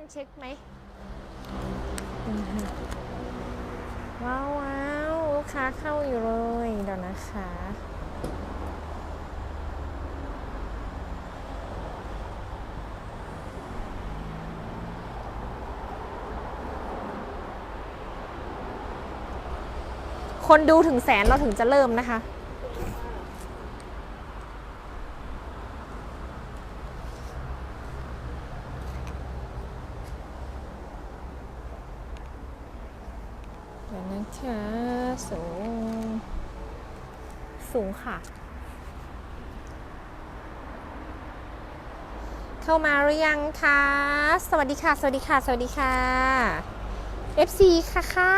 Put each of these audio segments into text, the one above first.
นเช็คไหมอือฮึว้าวว้าวลูกค้าเข้าอยู่เลยเดี๋ยวนะคะคนดูถึงแสนเราถึงจะเริ่มนะคะ เดี๋ยวนะคะสูง สูงค่ะ เข้ามาหรือยังคะ สวัสดีค่ะ สวัสดีค่ะ สวัสดีค่ะ FC ค่ะค่ะ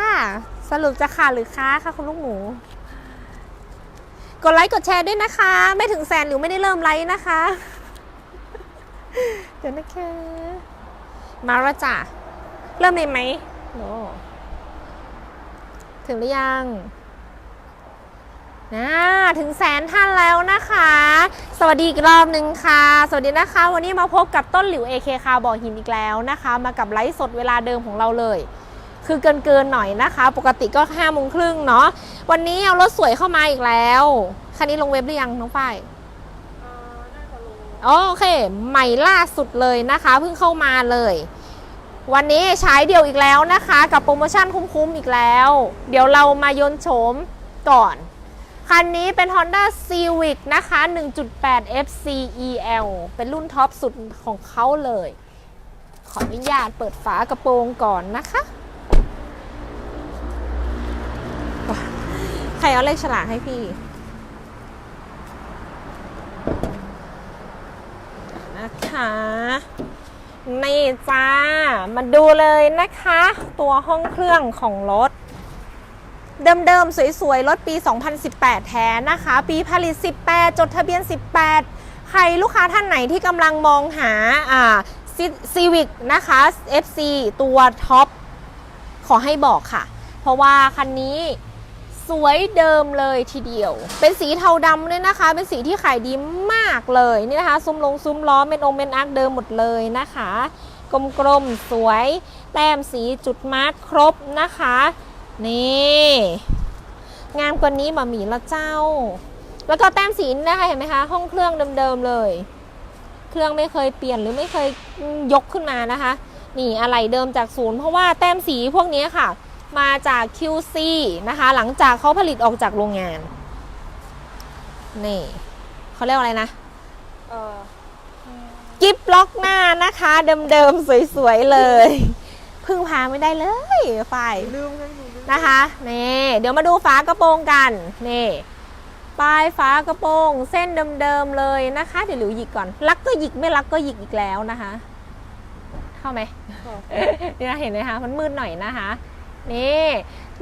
สรุปจะขาดหรือค้าค่ะคุณลูกหมู กดไลค์กดแชร์ด้วยนะคะ ไม่ถึงแสนหรือไม่ได้เริ่มไลค์นะคะ เดี๋ยวนะคะ มาแล้วจ้ะ เริ่มเลยไหมโน ถึงหรือยังนะถึงแสนท่านแล้วนะคะ สวัสดีอีกรอบหนึ่งค่ะ สวัสดีนะคะ วันนี้มาพบกับต้นหลิว AK คาบ่อหินอีกแล้วนะคะ มากับไลฟ์สดเวลาเดิมของเราเลย คือเกินเกินๆหน่อยนะคะ ปกติก็ห้าโมงครึ่งเนาะวันนี้เอารถสวยเข้ามาอีกแล้วคันนี้ลงเว็บหรือยังน้องฝ้ายอ๋อโอเค ใหม่ล่าสุดเลยนะคะ เพิ่งเข้ามาเลย วันนี้ใช้เดียวอีกแล้วนะคะ กับโปรโมชั่นคุ้มๆอีกแล้ว เดี๋ยวเรามายนโฉมก่อน คันนี้เป็น Honda Civic นะคะ 1.8 FCEL เป็นรุ่นท็อปสุดของเขาเลย ขออนุญาตเปิดฝากระโปรงก่อนนะคะ ใครเอาเลขฉลากให้พี่นะคะ นี่จ้า มาดูเลยนะคะ ตัวห้องเครื่องของรถ เดิมๆ สวยๆ รถปี 2018 แท้นะคะ ปีผลิต 18 จดทะเบียน 18 ใครลูกค้าท่านไหนที่กำลังมองหาอ่าซีวิกนะคะ FC ตัวท็อปขอให้บอกค่ะ เพราะว่าคันนี้ สวยเดิมเลยทีเดียว เป็นสีเทาดำเลยนะคะ เป็นสีที่ขายดีมากเลยนี่นะคะ ซุ้มลงซุ้มล้อเม็ดองเม็ดอาร์คเดิมหมดเลยนะคะ กลมๆ สวย แต้มสีจุดมาร์คครบนะคะ นี่ งามกว่านี้บะหมี่ละเจ้า แล้วก็แต้มสีนะคะเห็นไหมคะ ห้องเครื่องเดิมๆเลย เครื่องไม่เคยเปลี่ยนหรือไม่เคยยกขึ้นมานะคะ นี่อะไรเดิมจากศูนย์เพราะว่าแต้มสีพวกนี้ค่ะ มาจาก QC นะคะ หลังจากเขาผลิตออกจากโรงงาน นี่เขาเรียกว่าอะไรนะเออกิฟล็อกหน้านะคะ เดิมๆ สวยๆ เลย พึ่งพาไม่ได้เลยฝ่ายลืมไงหนูลืมนะคะนี่เดี๋ยวมาดูฝากระโปรงกัน นี่ปลายฝากระโปรงเส้นเดิมๆ เลยนะคะ เดี๋ยวหลิวหยิกก่อน รักก็หยิกไม่รักก็หยิกอีกแล้วนะคะ เข้าไหมนี่นะเห็นไหมคะ มันมืดหน่อยนะคะ นี่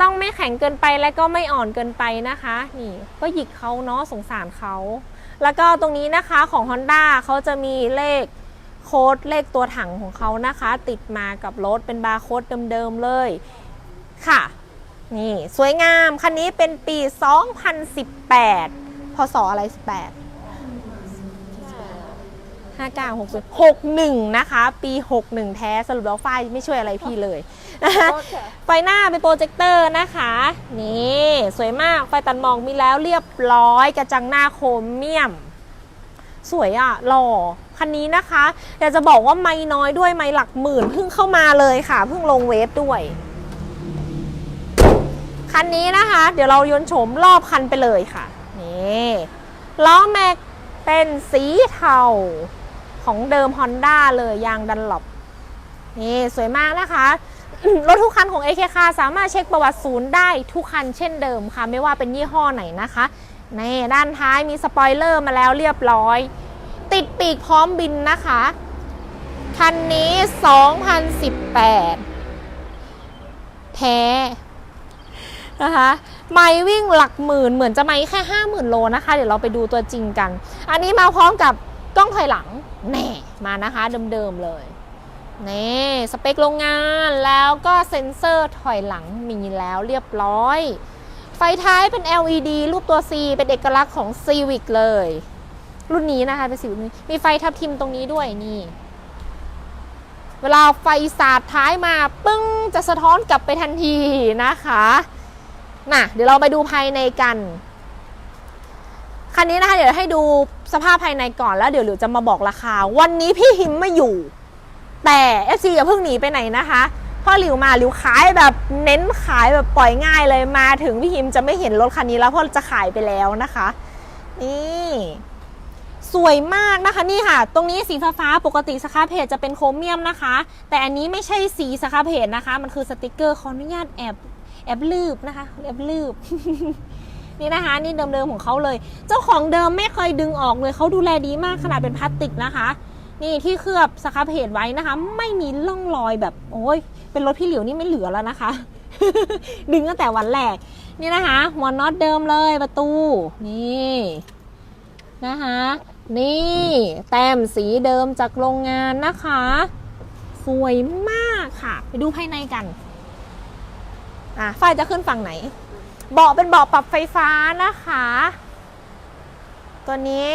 ต้องไม่แข็งเกินไปและก็ไม่อ่อนเกินไปนะคะ นี่ก็หยิกเขาเนาะสงสารเขา แล้วก็ตรงนี้นะคะของ Honda เขาจะมีเลขโค้ดเลขตัวถังของเขานะคะ ติดมากับรถเป็นบาร์โค้ดเดิมๆเลยค่ะ นี่สวยงาม คันนี้เป็นปี 2018 พศอะไร 18 59 60 61 นะคะ ปี 61 แท้สรุปแล้วฝ้ายไม่ช่วยอะไรพี่เลยโทษค่ะไฟหน้าเป็นโปรเจคเตอร์นะคะ นี่ สวยมากไฟตัดหมอกมีแล้วเรียบร้อย กระจังหน้าโครเมียม สวยอะหล่อคันนี้นะคะอยากจะบอกว่าไม่น้อยด้วยไม่หลักหมื่นเพิ่งเข้ามาเลยค่ะ เพิ่งลงเวฟด้วยคันนี้นะคะ เดี๋ยวเรายนต์โฉมรอบคันไปเลยค่ะ นี่ล้อแม็กเป็นสีเทา ของเดิม Honda เลยยางดันหลบนี่สวยมากนะคะ รถทุกคันของ AK คาสามารถเช็คประวัติศูนย์ได้ทุกคันเช่นเดิมค่ะ ไม่ว่าเป็นยี่ห้อไหนนะคะนี่ด้านท้ายมีสปอยเลอร์มาแล้วเรียบร้อย ติดปีกพร้อมบินนะคะ คันนี้ 2018 แท้นะคะไม่วิ่งหลักหมื่นเหมือนจะไม่แค่ 50,000 โลนะคะ เดี๋ยวเราไปดูตัวจริงกัน อันนี้มาพร้อมกับ กล้องถอยหลังแน่มานะคะเดิมๆเลยนี่สเปคโรงงานแล้วก็เซ็นเซอร์ถอยหลังมีแล้วเรียบร้อย ไฟท้ายเป็น LED รูปตัว C เป็นเอกลักษณ์ของ Civic เลย รุ่นนี้นะคะเป็นสีนี้มีไฟทับทิมตรงนี้ด้วยนี่ เวลาไฟสาดท้ายมาปึ้งจะสะท้อนกลับไปทันทีนะคะ น่ะ เดี๋ยวเราไปดูภายในกัน คันนี้นะคะเดี๋ยวให้ดูสภาพภายในก่อนแล้วเดี๋ยวหลิวจะมาบอกราคา วันนี้พี่หิมไม่อยู่ แต่ FC อย่าเพิ่งหนีไปไหนนะคะพ่อหลิวมาหลิวขายแบบเน้นขายแบบปล่อยง่ายเลยมาถึงพี่หิมจะไม่เห็นรถคันนี้แล้วเพราะจะขายไปแล้วนะคะ นี่สวยมากนะคะนี่ค่ะ ตรงนี้สีฟ้าปกติสครับเพจจะเป็นโครเมียมนะคะ แต่อันนี้ไม่ใช่สีสครับเพจนะคะ มันคือสติกเกอร์ขออนุญาตแอบแอบลืบนะคะแอบลืบ นี่นะคะ นี่เดิมๆของเขาเลย เจ้าของเดิมไม่เคยดึงออกเลยเขาดูแลดีมากขนาดเป็นพลาสติกนะคะ นี่ที่เคลือบสครับเพจไว้นะคะ ไม่มีร่องรอยแบบโอ้ยเป็นรถพี่เหลิวนี่ไม่เหลือแล้วนะคะ ดึงตั้งแต่วันแรกนี่นะคะ หัวน็อตเดิมเลยประตู นี่นะคะนี่แต้มสีเดิมจากโรงงานนะคะ สวยมากค่ะ ไปดูภายในกัน อะฝ้ายจะขึ้นฝั่งไหน เบาะเป็นเบาะปรับไฟฟ้านะคะ ตัวนี้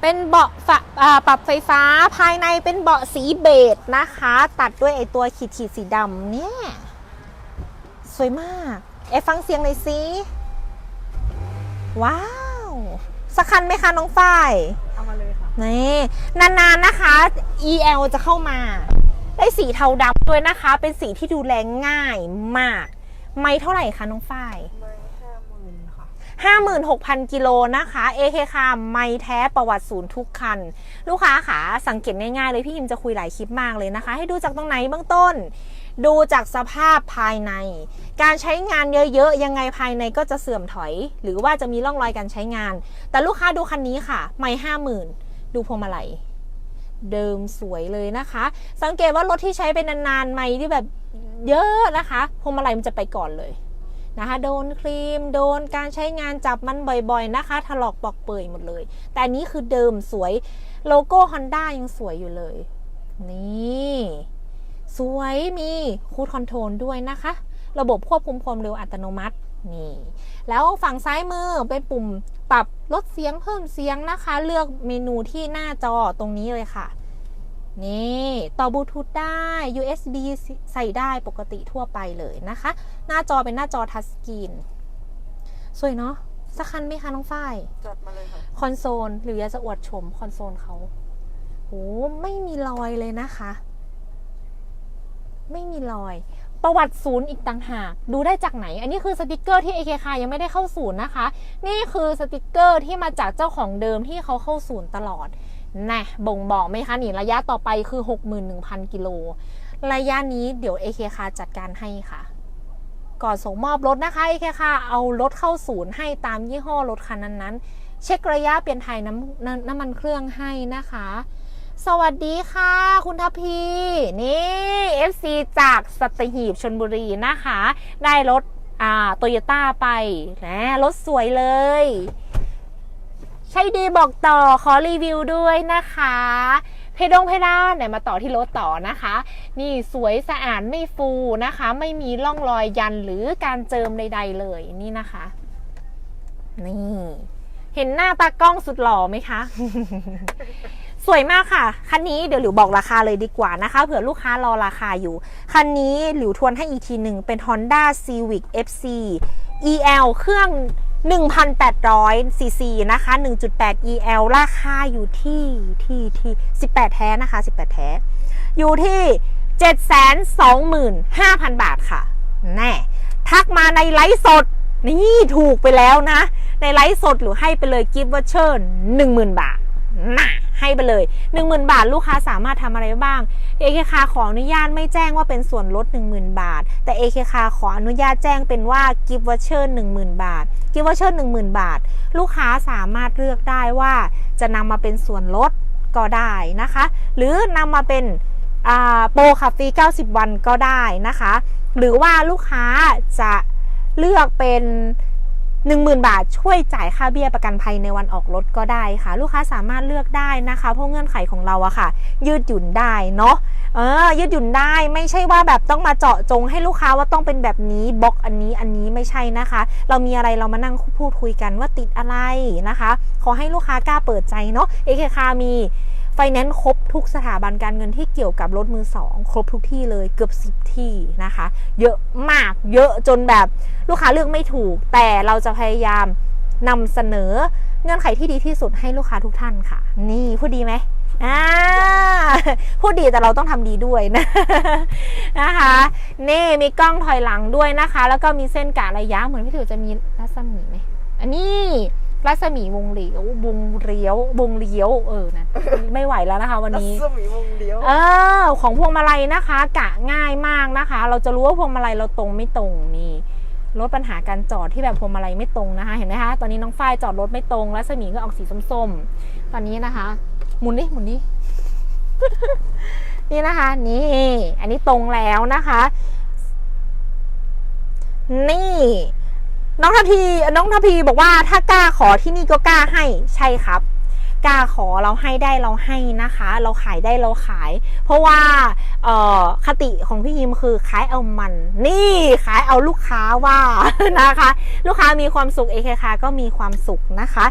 เป็นเบาะฝะอ่าปรับไฟฟ้าภายในเป็นเบาะสีเบจนะคะ ตัดด้วยไอตัวขีดขีดๆสีดำเนี่ยสวยมากเอยฟังเสียงหน่อยสิว้าวสักคันไหมคะน้องฝ้ายเอามาเลยค่ะนี่นานๆนะคะ EL จะเข้ามา ได้สีเทาดำด้วยนะคะ เป็นสีที่ดูแลง่ายมาก ไม่เท่าไหร่คะน้องฝ้ายไม่ห้าหมื่นค่ะ56,000กิโลนะคะ AK คาไม่แท้ประวัติศูนย์ทุกคัน ลูกค้าขาสังเกตง่ายๆเลยพี่ยิมจะคุยหลายคลิปมากเลยนะคะ ให้ดูจากตรงไหนเบื้องต้น ดูจากสภาพภายใน การใช้งานเยอะๆ ยังไงภายในก็จะเสื่อมถอย หรือว่าจะมีร่องรอยการใช้งาน แต่ลูกค้าดูคันนี้ค่ะ ไม่ห้าหมื่นดูพวงมาลัย เดิมสวยเลยนะคะ สังเกตว่ารถที่ใช้เป็นนานๆไม่ที่แบบเยอะนะคะพวงมาลัยมันจะไปก่อนเลยนะคะโดนครีมโดนการใช้งานจับมันบ่อยๆนะคะ ถลอกปอกเปื่อยหมดเลย แต่นนี้คือเดิมสวยโลโก้ Honda ยังสวยอยู่เลย นี่ สวยมีคูดคอนโทรลด้วยนะคะ ระบบควบคุมความเร็วอัตโนมัตินี่ แล้วฝั่งซ้ายมือเป็นปุ่มปรับ ลดเสียงเพิ่มเสียงนะคะ เลือกเมนูที่หน้าจอตรงนี้เลยค่ะ นี่ต่อบลูทูธได้ USB ใส่ได้ปกติทั่วไปเลยนะคะ หน้าจอเป็นหน้าจอทัชสกรีนสวยเนาะสักคันไหมคะน้องฝ้ายจัดมาเลยค่ะ คอนโซลหรืออยากจะอวดชมคอนโซลเขาโหไม่มีรอยเลยนะคะ ไม่มีรอย ประวัติศูนย์อีกต่างหาก ดูได้จากไหน อันนี้คือสติกเกอร์ที่ AKK ยังไม่ได้เข้าศูนย์นะคะ นี่คือสติกเกอร์ที่มาจากเจ้าของเดิมที่เขาเข้าศูนย์ตลอดนะบ่งบอกไหมคะนี่ระยะต่อไปคือ 61,000 กิโล ระยะนี้เดี๋ยว AKK จัดการให้ค่ะ ก่อนส่งมอบรถนะคะ AKK เอารถเข้าศูนย์ให้ตามยี่ห้อรถคันนั้นๆ เช็คระยะเปลี่ยนถ่ายน้ำน้ำน้ำมันเครื่องให้นะคะ สวัสดีค่ะ คุณทัพพี นี่ FC จากสัตหีบชนบุรีนะคะ ได้รถอ่าโตโยต้าไปนะรถสวยเลยใช่ดีบอกต่อขอรีวิวด้วยนะคะ เพดงเพดานไหนมาต่อที่รถต่อนะคะ นี่สวยสะอาดไม่ฟูนะคะ ไม่มีร่องรอยยันหรือการเจิมใด ๆ เลยนี่นะคะ นี่ เห็นหน้าตากล้องสุดหล่อไหมคะ สวยมากค่ะ คันนี้เดี๋ยวหลิวบอกราคาเลยดีกว่านะคะ เผื่อลูกค้ารอราคาอยู่ คันนี้หลิวทวนให้อีกทีหนึ่งเป็น Honda Civic FC EL เครื่อง 1,800 ซีซีนะคะ 1.8 EL ราคาอยู่ที่ที่ที่ 18 แท้นะคะ 18 แท้ อยู่ที่ 725,000 บาทค่ะ แน่ ทักมาในไลฟ์สด นี่ถูกไปแล้วนะ ในไลฟ์สดหรือให้ไปเลยกิฟต์วอเชอร์10,000 บาท น่ะให้ไปเลย 10,000 บาท ลูกค้าสามารถทำอะไรบ้าง AKK ขออนุญาตไม่แจ้งว่าเป็นส่วนลด 10,000 บาท แต่ AKK ขออนุญาตแจ้งเป็นว่ากิฟต์วอเชอร์10,000 บาทกิฟต์วอเชอร์10,000 บาท ลูกค้าสามารถเลือกได้ว่าจะนำมาเป็นส่วนลดก็ได้นะคะ หรือนำมาเป็นโปรขับฟรี 90 วันก็ได้นะคะ หรือว่าลูกค้าจะเลือกเป็น 10,000 บาทช่วยจ่ายค่าเบี้ยประกันภัยในวันออกรถก็ได้ค่ะ ลูกค้าสามารถเลือกได้นะคะ เพราะเงื่อนไขของเราอะค่ะ ยืดหยุ่นได้เนาะเออยืดหยุ่นได้ไม่ใช่ว่าแบบต้องมาเจาะจงให้ลูกค้าว่าต้องเป็นแบบนี้บล็อกอันนี้อันนี้ไม่ใช่นะคะ เรามีอะไรเรามานั่งพูดคุยกันว่าติดอะไรนะคะ ขอให้ลูกค้ากล้าเปิดใจเนาะเอเคคามี ไฟแนนซ์ครบทุกสถาบันการเงินที่เกี่ยวกับรถมือสองครบทุกที่เลยเกือบ10ที่นะคะ เยอะมากเยอะจนแบบลูกค้าเลือกไม่ถูก แต่เราจะพยายามนำเสนอเงื่อนไขที่ดีที่สุดให้ลูกค้าทุกท่านค่ะ นี่พูดดีไหมอ่าพูดดีแต่เราต้องทำดีด้วยนะนะคะ นี่มีกล้องถอยหลังด้วยนะคะ แล้วก็มีเส้นกะระยะเหมือนพี่ถือจะมีรัศมีไหมอันนี้ รัศมีวงเหลียววงเลี้ยววงเลี้ยวเออนะไม่ไหวแล้วนะคะ วันนี้รัศมีวงเลี้ยวเออ ของพวงมาลัยนะคะ กะง่ายมากนะคะ เราจะรู้ว่าพวงมาลัยเราตรงไม่ตรงนี่ลดปัญหาการจอดที่แบบพวงมาลัยไม่ตรงนะคะ เห็นไหมคะตอนนี้น้องฝ้ายจอดรถไม่ตรงรัศมีก็ออกสีส้มๆ ตอนนี้นะคะ หมุนดิหมุนดินี่นะคะ นี่ อันนี้ตรงแล้วนะคะ นี่ น้องทัพพีน้องทัพพีบอกว่าถ้ากล้าขอที่นี่ก็กล้าให้ใช่ครับกล้าขอเราให้ได้เราให้นะคะ เราขายได้เราขาย เพราะว่าคติของพี่ยิมคือขายเอามัน นี่ขายเอาลูกค้าว่านะคะ ลูกค้ามีความสุขเอเคคาก็มีความสุขนะคะ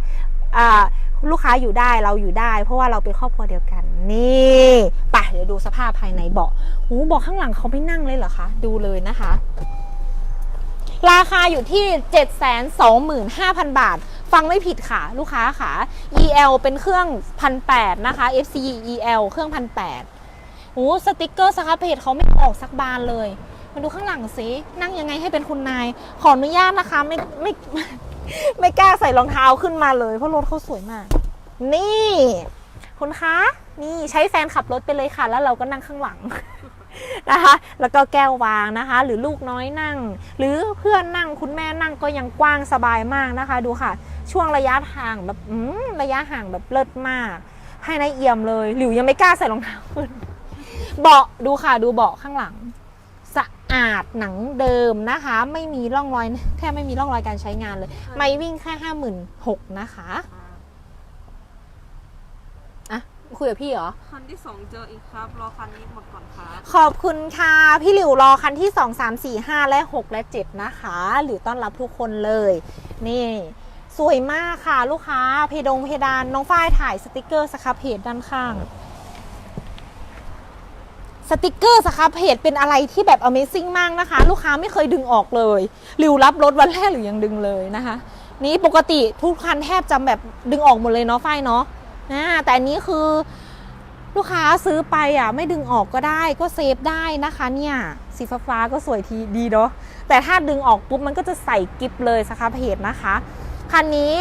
ลูกค้าอยู่ได้เราอยู่ได้ เพราะว่าเราเป็นครอบครัวเดียวกัน นี่ไปเดี๋ยวดูสภาพภายในเบาะหูเบาะข้างหลังเขาไม่นั่งเลยเหรอคะ ดูเลยนะคะ ราคาอยู่ที่ 725,000 บาท ฟังไม่ผิดค่ะ ลูกค้าค่ะ EL เป็นเครื่อง1,800นะคะ FC EL เครื่อง1,800โอ้สติกเกอร์สครับเพจเขาไม่ออกสักบานเลย มาดูข้างหลังสินั่งยังไงให้เป็นคุณนาย ขออนุญาตนะคะไม่ไม่ไม่กล้าใส่รองเท้าขึ้นมาเลย เพราะรถเขาสวยมาก นี่ คุณคะ นี่ใช้แฟนขับรถไปเลยค่ะ แล้วเราก็นั่งข้างหลัง นะคะ แล้วก็แก้ววางนะคะ หรือลูกน้อยนั่ง หรือเพื่อนนั่งคุณแม่นั่งก็ยังกว้างสบายมากนะคะ ดูค่ะ ช่วงระยะห่างแบบอืมระยะห่างแบบเลิศมากภายในเอี่ยมเลย หลิวยังไม่กล้าใส่รองเท้าขึ้นเบาะดูค่ะดูเบาะข้างหลังสะอาดหนังเดิมนะคะ ไม่มีร่องรอยแทบไม่มีร่องรอยการใช้งานเลย ไม่วิ่งแค่ห้าหมื่นหกนะคะอะ คุยกับพี่เหรอ คันที่สองเจออีกครับ รอคันนี้หมดก่อนครับ ขอบคุณค่ะ พี่หลิวรอคันที่ 2 3 4 5 และ 6 และ 7 นะคะหลิวต้อนรับทุกคนเลย นี่ สวยมากค่ะลูกค้า เพดงเพดานน้องฝ้ายถ่ายสติกเกอร์สครับเพจด้านข้าง สติกเกอร์สครับเพจเป็นอะไรที่แบบ Amazing มากนะคะ ลูกค้าไม่เคยดึงออกเลยหลิวรับรถวันแรกหรือยังดึงเลยนะคะ นี่ปกติทุกคันแทบจะแบบดึงออกหมดเลยเนาะฝ้ายเนาะ นะแต่อันนี้คือลูกค้าซื้อไปอะไม่ดึงออกก็ได้ก็เซฟได้นะคะเนี่ยสีฟ้าฟาๆก็สวยทีดีเนาะแต่ถ้าดึงออกปุ๊บมันก็จะใส่กิฟเลยสครับเพจนะคะคันนี้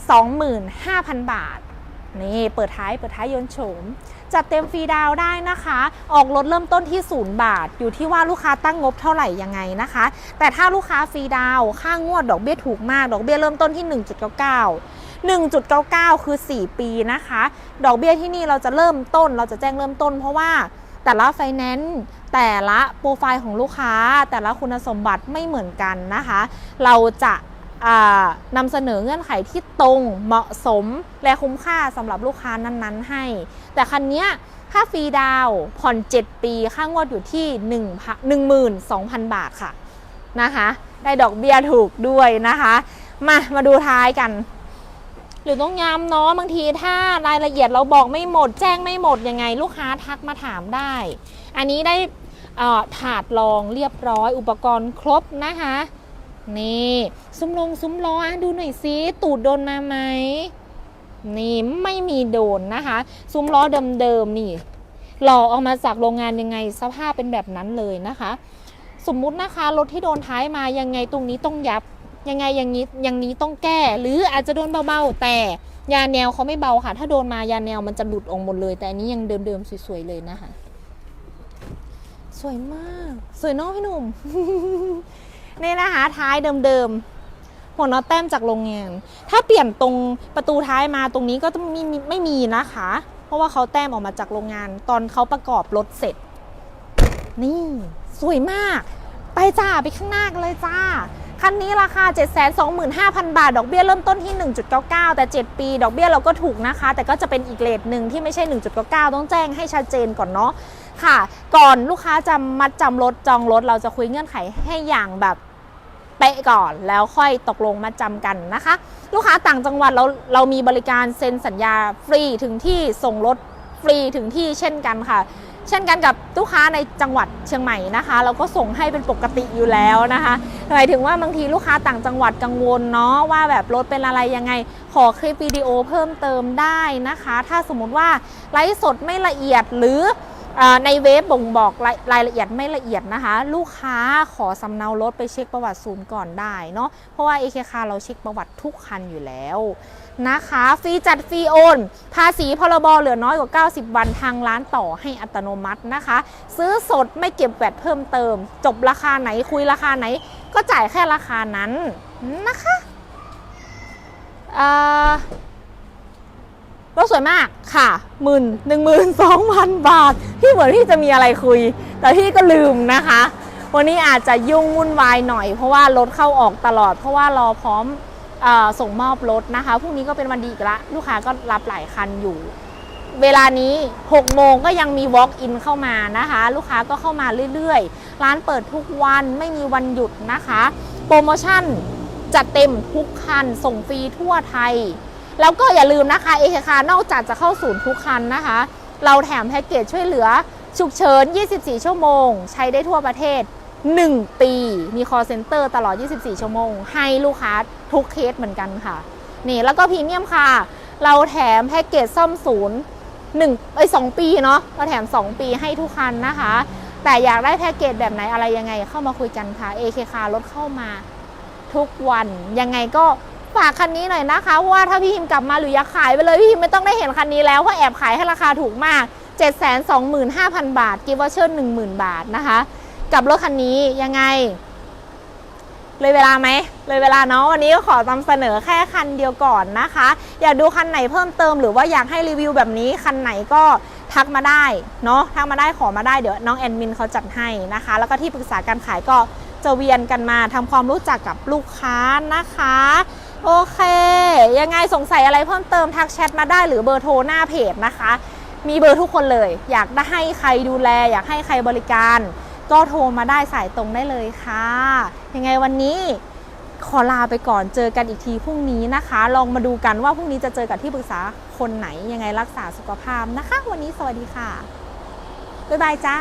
725,000 บาท นี่เปิดท้ายเปิดท้ายยนโฉม จัดเต็มฟรีดาวได้นะคะ ออกรถเริ่มต้นที่ 0 บาท อยู่ที่ว่าลูกค้าตั้งงบเท่าไหร่ยังไงนะคะ แต่ถ้าลูกค้าฟรีดาว ค่างวดดอกเบี้ยถูกมาก ดอกเบี้ยเริ่มต้นที่ 1.99 1.99 คือ 4 ปีนะคะ ดอกเบี้ยที่นี่เราจะเริ่มต้น เราจะแจ้งเริ่มต้น เพราะว่าแต่ละไฟแนนซ์แต่ละโปรไฟล์ของลูกค้า แต่ละคุณสมบัติไม่เหมือนกันนะคะ เราจะนำเสนอเงื่อนไขที่ตรงเหมาะสมและคุ้มค่าสำหรับลูกค้านั้นๆ ให้ แต่คันนี้ค่าฟรีดาวน์ผ่อน 7 ปี ค่างวดอยู่ที่1 12,000 บาทค่ะนะคะ ได้ดอกเบี้ยถูกด้วยนะคะ มามาดูท้ายกัน หรือต้องย้ำเนาะบางทีถ้ารายละเอียดเราบอกไม่หมด แจ้งไม่หมดยังไง ลูกค้าทักมาถามได้ อันนี้ได้ถาดรองเรียบร้อยอุปกรณ์ครบนะคะ นี่ซุ้มลงซุ้มล้อดูหน่อยซิตูดโดนมาไหมนี่ไม่มีโดนนะคะ ซุ้มล้อเดิมๆนี่หล่อออกมาจากโรงงานยังไงสภาพเป็นแบบนั้นเลยนะคะ สมมุตินะคะรถที่โดนท้ายมายังไงตรงนี้ต้องยับ ยังไงอย่างนี้อย่างนี้ต้องแก้ หรืออาจจะโดนเบาๆ แต่ยาแนวเขาไม่เบาค่ะ ถ้าโดนมายาแนวมันจะหลุดออกหมดเลย แต่อันนี้ยังเดิมๆสวยๆเลยนะคะ สวยมาก สวยนอะพี่หนุ่มนี่นะคะท้ายเดิมๆหัวน็อตแต้มจากโรงงาน ถ้าเปลี่ยนตรงประตูท้ายมาตรงนี้ก็จะไม่มีไม่มีนะคะ เพราะว่าเขาแต้มออกมาจากโรงงาน ตอนเขาประกอบรถเสร็จ นี่ สวยมาก ไปจ้าไปข้างหน้ากันเลยจ้า คันนี้ราคา 725,000 บาท ดอกเบี้ยเริ่มต้นที่ 1.99 แต่ 7 ปี ดอกเบี้ยเราก็ถูกนะคะ แต่ก็จะเป็นอีกเลทหนึ่งที่ไม่ใช่ 1.99 ต้องแจ้งให้ชัดเจนก่อนเนาะค่ะ ก่อนลูกค้าจะมัดจำรถจองรถ เราจะคุยเงื่อนไขให้อย่างแบบเป๊ะก่อนแล้วค่อยตกลงมาจำกันนะคะ ลูกค้าต่างจังหวัดเราเรามีบริการเซ็นสัญญาฟรีถึงที่ส่งรถฟรีถึงที่เช่นกันค่ะ เช่นกันกับลูกค้าในจังหวัดเชียงใหม่นะคะ เราก็ส่งให้เป็นปกติอยู่แล้วนะคะหมายถึงว่าบางทีลูกค้าต่างจังหวัดกังวลเนาะว่าแบบรถเป็นอะไรยังไง ขอคลิปวิดีโอเพิ่มเติมได้นะคะ ถ้าสมมติว่าไลฟ์สดไม่ละเอียดหรือ ในเว็บบ่งบอกรายรายละเอียดไม่ละเอียดนะคะ ลูกค้าขอสำเนารถไปเช็คประวัติศูนย์ก่อนได้เนาะเพราะว่า AK คาเราเช็คประวัติทุกคันอยู่แล้วนะคะฟรีจัดฟรีโอน ภาษีพรบเหลือน้อยกว่า 90 วันทางร้านต่อให้อัตโนมัตินะคะ ซื้อสดไม่เก็บแวดเพิ่มเติม จบราคาไหนคุยราคาไหน ก็จ่ายแค่ราคานั้นนะคะ เอ่อ รถสวยมากค่ะหมื่นหนึ่งหมื่นสองพันบาท พี่เหมือนพี่จะมีอะไรคุย แต่พี่ก็ลืมนะคะ วันนี้อาจจะยุ่งวุ่นวายหน่อย เพราะว่ารถเข้าออกตลอด เพราะว่ารอพร้อมออส่งมอบรถนะคะพรุ่งนี้ก็เป็นวันดีอีกละ ลูกค้าก็รับหลายคันอยู่ เวลานี้ 6 โมงก็ยังมี Walk in เข้ามานะคะ ลูกค้าก็เข้ามาเรื่อยๆ ร้านเปิดทุกวันไม่มีวันหยุดนะคะ โปรโมชั่นจัดเต็มทุกคันส่งฟรีทั่วไทย แล้วก็อย่าลืมนะคะเอเคคานอกจากจะเข้าศูนย์ทุกคันนะคะ เราแถมแพ็กเกจช่วยเหลือฉุกเฉิน 24 ชั่วโมง ใช้ได้ทั่วประเทศ 1 ปี มี call center ตลอด 24 ชั่วโมง ให้ลูกค้าทุกเคสเหมือนกันค่ะ นี่แล้วก็พรีเมียมค่ะ เราแถมแพ็กเกจซ่อมศูนย์หนึ่งไอ้สองปีเนาะเราแถม 2 ปีให้ทุกคันนะคะ แต่อยากได้แพ็กเกจแบบไหนอะไรยังไงเข้ามาคุยกันค่ะ AK คารถเข้ามาทุกวันยังไงก็ ฝากคันนี้หน่อยนะคะเพราะว่าถ้าพี่ฮิมกลับมาหรืออยากขายไปเลยพี่ฮิมไม่ต้องได้เห็นคันนี้แล้วเพราะแอบขายให้ราคาถูกมาก 725,000 บาทกิฟต์วอเชอร์10,000 บาทนะคะ กับรถคันนี้ยังไง เลยเวลาไหมเลยเวลาเนาะวันนี้ก็ขอนำเสนอแค่คันเดียวก่อนนะคะ อยากดูคันไหนเพิ่มเติมหรือว่าอยากให้รีวิวแบบนี้คันไหนก็ทักมาได้เนาะทักมาได้ขอมาได้เดี๋ยวน้องแอดมินเขาจัดให้นะคะ แล้วก็ที่ปรึกษาการขายก็จะเวียนกันมาทำความรู้จักกับลูกค้านะคะ โอเค ยังไงสงสัยอะไรเพิ่มเติมทักแชทมาได้หรือเบอร์โทรหน้าเพจนะคะ มีเบอร์ทุกคนเลย อยากได้ให้ใครดูแล อยากให้ใครบริการ ก็โทรมาได้สายตรงได้เลยค่ะ ยังไงวันนี้ขอลาไปก่อนเจอกันอีกทีพรุ่งนี้นะคะ ลองมาดูกันว่าพรุ่งนี้จะเจอกับที่ปรึกษาคนไหนยังไงรักษาสุขภาพนะคะ วันนี้สวัสดีค่ะ บ๊ายบายจ้า